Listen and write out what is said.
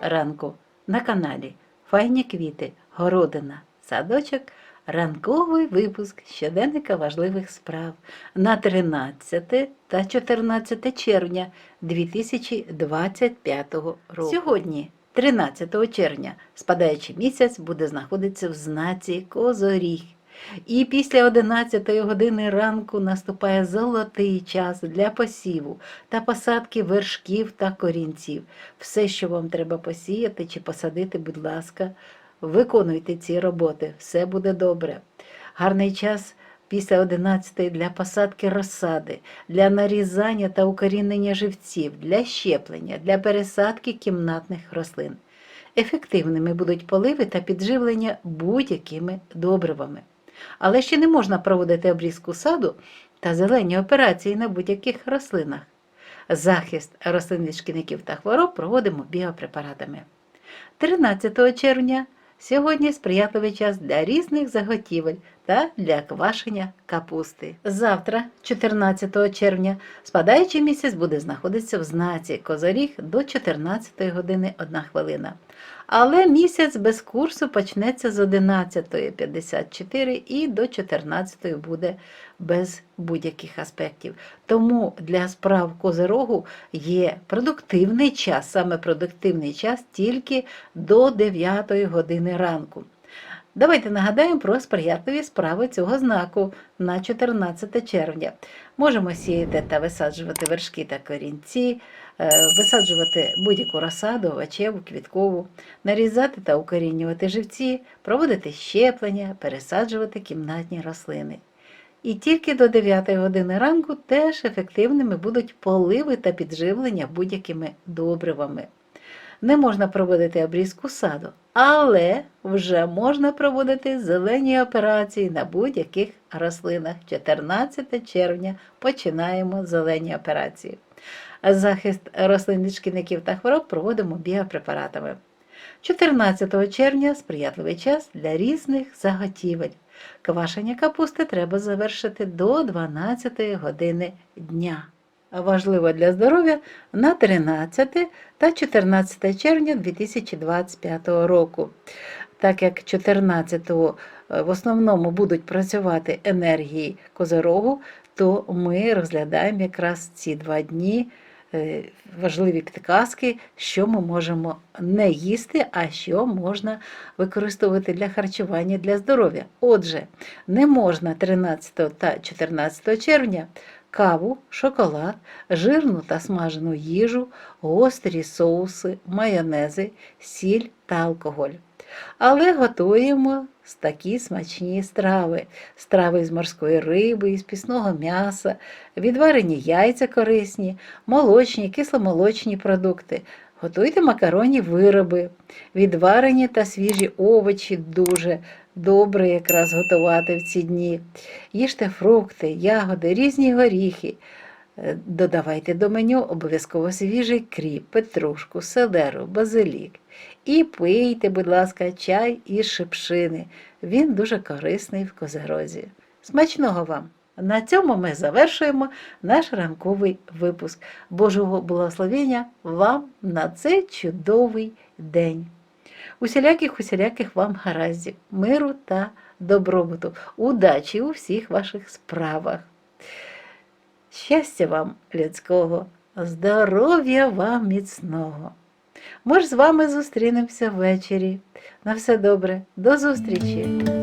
ранку на каналі Файні квіти, городина, садочок, ранковий випуск щоденника важливих справ на 13 та 14 червня 2025 року. Сьогодні, 13 червня, спадаючий місяць буде знаходитися в знаці Козоріг. І після 11 години ранку наступає золотий час для посіву та посадки вершків та корінців. Все, що вам треба посіяти чи посадити, будь ласка, виконуйте ці роботи, все буде добре. Гарний час після 11 для посадки розсади, для нарізання та укорінення живців, для щеплення, для пересадки кімнатних рослин. Ефективними будуть поливи та підживлення будь-якими добривами. Але ще не можна проводити обрізку саду та зелені операції на будь-яких рослинах. Захист рослин від шкідників та хвороб проводимо біопрепаратами. 13 червня сьогодні сприятливий час для різних заготівель та для квашення капусти. Завтра, 14 червня, спадаючий місяць буде знаходитися в знаці Козоріг до 14 години 1 хвилина. Але місяць без курсу почнеться з 11.54 і до 14 буде без будь-яких аспектів. Тому для справ Козирогу є продуктивний час, саме продуктивний час тільки до 9 години ранку. Давайте нагадаємо про сприятливі справи цього знаку на 14 червня. Можемо сіяти та висаджувати вершки та корінці, е, висаджувати будь-яку розсаду, овочеву, квіткову, нарізати та укорінювати живці, проводити щеплення, пересаджувати кімнатні рослини. І тільки до 9 години ранку теж ефективними будуть поливи та підживлення будь-якими добривами. Не можна проводити обрізку саду, але вже можна проводити зелені операції на будь-яких рослинах. 14 червня починаємо зелені операції. Захист рослин від шкідників та хвороб проводимо біопрепаратами. 14 червня сприятливий час для різних заготівель. Квашення капусти треба завершити до 12 години дня. Важливо для здоров'я на 13 та 14 червня 2025 року. Так як 14-го в основному будуть працювати енергії козорогу, то ми розглядаємо якраз ці два дні е, важливі підказки, що ми можемо не їсти, а що можна використовувати для харчування для здоров'я. Отже, не можна 13 та 14 червня каву, шоколад, жирну та смажену їжу, гострі соуси, майонези, сіль та алкоголь. Але готуємо такі смачні страви: страви з морської риби, із пісного м'яса, відварені яйця корисні, молочні, кисломолочні продукти. Готуйте макаронні вироби, відварені та свіжі овочі дуже добре якраз готувати в ці дні. Їжте фрукти, ягоди, різні горіхи. Е, Додавайте до меню обов'язково свіжий кріп, петрушку, селеру, базилік. І пийте, будь ласка, чай із шипшини. Він дуже корисний в козерозі. Смачного вам! На цьому ми завершуємо наш ранковий випуск. Божого благословення вам на цей чудовий день. Усіляких усіляких вам гараздів, миру та добробуту, удачі у всіх ваших справах. Щастя вам людського, здоров'я вам міцного. Ми ж з вами зустрінемося ввечері. На все добре, до зустрічі!